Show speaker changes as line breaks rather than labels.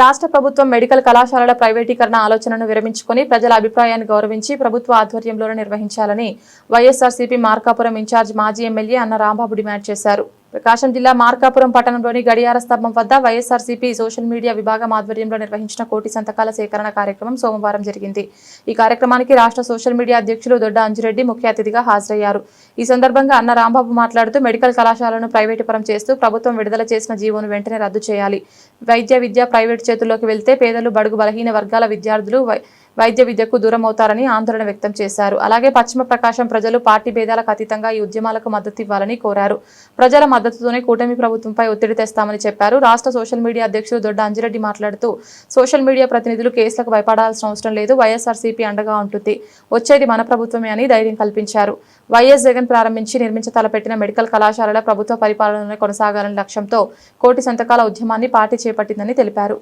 రాష్ట్ర ప్రభుత్వం మెడికల్ కళాశాలల ప్రైవేటీకరణ ఆలోచనను విరమించుకొని ప్రజల అభిప్రాయాన్ని గౌరవించి ప్రభుత్వ ఆధ్వర్యంలోనే నిర్వహించాలని వైఎస్ఆర్సీపీ మార్కాపురం ఇన్ఛార్జ్ మాజీ ఎమ్మెల్యే అన్న రాంబాబు డిమాండ్ చేశారు. ప్రకాశం జిల్లా మార్కాపురం పట్టణంలోని గడియార స్తంభం వద్ద వైఎస్ఆర్సీపీ సోషల్ మీడియా విభాగం ఆధ్వర్యంలో నిర్వహించిన కోటి సంతకాల సేకరణ కార్యక్రమం సోమవారం జరిగింది. ఈ కార్యక్రమానికి రాష్ట్ర సోషల్ మీడియా అధ్యక్షులు దొడ్డ అంజిరెడ్డి ముఖ్య అతిథిగా హాజరయ్యారు. ఈ సందర్భంగా అన్న రాంబాబు మాట్లాడుతూ మెడికల్ కళాశాలను ప్రైవేటుపరం చేస్తూ ప్రభుత్వం విడుదల చేసిన జీవోను వెంటనే రద్దు చేయాలి. వైద్య విద్య ప్రైవేటు చేతుల్లోకి వెళ్తే పేదలు బడుగు బలహీన వర్గాల విద్యార్థులు వైద్య విద్యకు దూరం అవుతారని ఆందోళన వ్యక్తం చేశారు. అలాగే పశ్చిమ ప్రకాశం ప్రజలు పార్టీ భేదాలకు అతీతంగా ఈ ఉద్యమాలకు మద్దతు ఇవ్వాలని కోరారు. ప్రజల మద్దతుతోనే కూటమి ప్రభుత్వంపై ఒత్తిడి తెస్తామని చెప్పారు. రాష్ట్ర సోషల్ మీడియా అధ్యక్షులు దొడ్డ అంజిరెడ్డి మాట్లాడుతూ సోషల్ మీడియా ప్రతినిధులు కేసులకు భయపడాల్సిన అవసరం లేదు వైఎస్ఆర్సీపీ అండగా ఉంటుంది. వచ్చేది మన ప్రభుత్వమే అని ధైర్యం కల్పించారు. వైఎస్ జగన్ ప్రారంభించి నిర్మించ తలపెట్టిన మెడికల్ కళాశాలల ప్రభుత్వ పరిపాలనలో కొనసాగాలని లక్ష్యంతో కోటి సంతకాల ఉద్యమాన్ని పార్టీ చేపట్టిందని తెలిపారు.